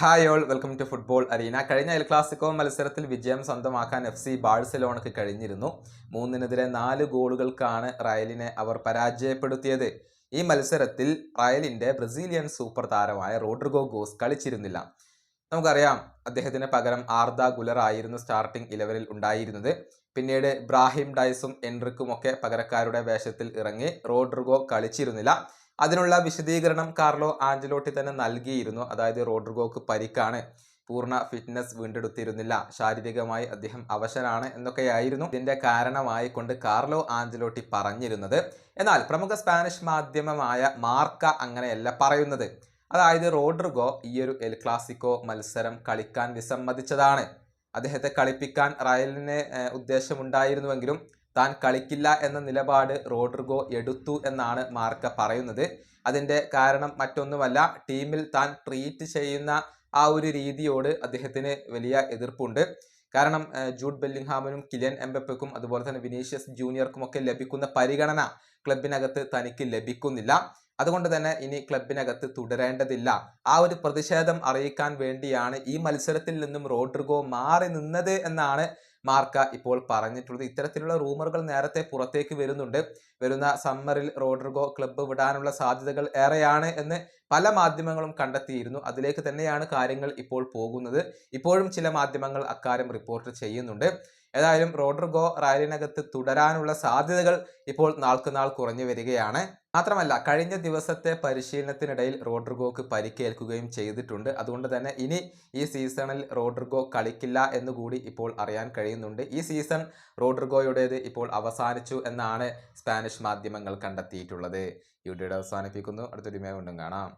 Hi all welcome to football arena കഴിഞ്ഞ El Clasico മത്സരത്തിൽ വിജയം സ്വന്തമാക്കാൻ എഫ് സി ബാഴ്സലോണക്ക് കഴിഞ്ഞിരുന്നു. മൂന്നിനെതിരെ നാല് ഗോളുകൾക്കാണ് റയലിനെ അവർ പരാജയപ്പെടുത്തിയത്. ഈ മത്സരത്തിൽ റയലിന്റെ ബ്രസീലിയൻ സൂപ്പർ താരമായ റോഡ്രിഗോ ഗോസ് കളിച്ചിരുന്നില്ല. നമുക്കറിയാം അദ്ദേഹത്തിന് പകരം ആർദ ഗുലർ ആയിരുന്നു സ്റ്റാർട്ടിംഗ് ഇലവനിൽ ഉണ്ടായിരുന്നത്. പിന്നീട് ഇബ്രാഹിം ഡൈസും എൻറിക്കും ഒക്കെ പകരക്കാരുടെ വേഷത്തിൽ ഇറങ്ങി റോഡ്രിഗോ കളിച്ചിരുന്നില്ല. അതിനുള്ള വിശദീകരണം കാർലോ ആഞ്ചലോട്ടി തന്നെ നൽകിയിരുന്നു. അതായത് റോഡ്രിഗോക്ക് പരിക്കാണ്. പൂർണ ഫിറ്റ്നസ് വീണ്ടെടുത്തിരുന്നില്ല. ശാരീരികമായി അദ്ദേഹം അവശനാണ് എന്നൊക്കെയായിരുന്നു ഇതിന്റെ കാരണമായി കൊണ്ട് കാർലോ ആഞ്ചലോട്ടി പറഞ്ഞിരുന്നത്. എന്നാൽ പ്രമുഖ സ്പാനിഷ് മാധ്യമമായ മാർക്ക അങ്ങനെയല്ല പറയുന്നത്. അതായത് റോഡ്രിഗോ ഈ ഒരു എൽ ക്ലാസിക്കോ മത്സരം കളിക്കാൻ വിസമ്മതിച്ചതാണ്. അദ്ദേഹത്തെ കളിപ്പിക്കാൻ റയലിന് ഉദ്ദേശമുണ്ടായിരുന്നുവെങ്കിലും താൻ കളിക്കില്ല എന്ന നിലപാട് റോഡ്രിഗോ എടുത്തു എന്നാണ് മാർക്ക പറയുന്നത്. അതിന്റെ കാരണം മറ്റൊന്നുമല്ല ടീമിൽ താൻ ട്രീറ്റ് ചെയ്യുന്ന ആ ഒരു രീതിയോട് അദ്ദേഹത്തിന് വലിയ എതിർപ്പുണ്ട്. കാരണം ജൂഡ് ബെല്ലിംഗ്ഹാമിനും കിലിയൻ എംബപ്പയ്ക്കും അതുപോലെ തന്നെ വിനീഷ്യസ് ജൂനിയർക്കും ഒക്കെ ലഭിക്കുന്ന പരിഗണന ക്ലബിനകത്ത് തനിക്ക് ലഭിക്കുന്നില്ല. അതുകൊണ്ട് തന്നെ ഇനി ക്ലബിനകത്ത് തുടരേണ്ടതില്ല. ആ ഒരു പ്രതിഷേധം അറിയിക്കാൻ വേണ്ടിയാണ് ഈ മത്സരത്തിൽ നിന്നും റോഡ്രിഗോ മാറി നിന്നത് എന്നാണ് മാർക്ക ഇപ്പോൾ പറഞ്ഞിട്ടുള്ളത്. ഇത്തരത്തിലുള്ള റൂമറുകൾ നേരത്തെ പുറത്തേക്ക് വരുന്നുണ്ട്. വരുന്ന സമ്മറിൽ റോഡ്രിഗോ ക്ലബ്ബ് വിടാനുള്ള സാധ്യതകൾ ഏറെയാണ് എന്ന് പല മാധ്യമങ്ങളും കണ്ടെത്തിയിരുന്നു. അതിലേക്ക് തന്നെയാണ് കാര്യങ്ങൾ ഇപ്പോൾ പോകുന്നത്. ഇപ്പോഴും ചില മാധ്യമങ്ങൾ അക്കാര്യം റിപ്പോർട്ട് ചെയ്യുന്നുണ്ട്. ഏതായാലും റോഡ്രിഗോ റയലിനകത്ത് തുടരാനുള്ള സാധ്യതകൾ ഇപ്പോൾ നാൾക്കുനാൾ കുറഞ്ഞു വരികയാണ്. മാത്രമല്ല കഴിഞ്ഞ ദിവസത്തെ പരിശീലനത്തിനിടയിൽ റോഡ്രിഗോക്ക് പരിക്കേൽക്കുകയും ചെയ്തിട്ടുണ്ട്. അതുകൊണ്ട് തന്നെ ഇനി ഈ സീസണിൽ റോഡ്രിഗോ കളിക്കില്ല എന്നുകൂടി ഇപ്പോൾ അറിയാൻ കഴിയുന്നുണ്ട്. ഈ സീസൺ റോഡ്രിഗോയുടേത് ഇപ്പോൾ അവസാനിച്ചു എന്നാണ് സ്പാനിഷ് മാധ്യമങ്ങൾ കണ്ടെത്തിയിട്ടുള്ളത്. ഈ വീഡിയോയുടെ അവസാനിപ്പിക്കുന്നു അടുത്തൊരു വീണ്ടും കാണാം.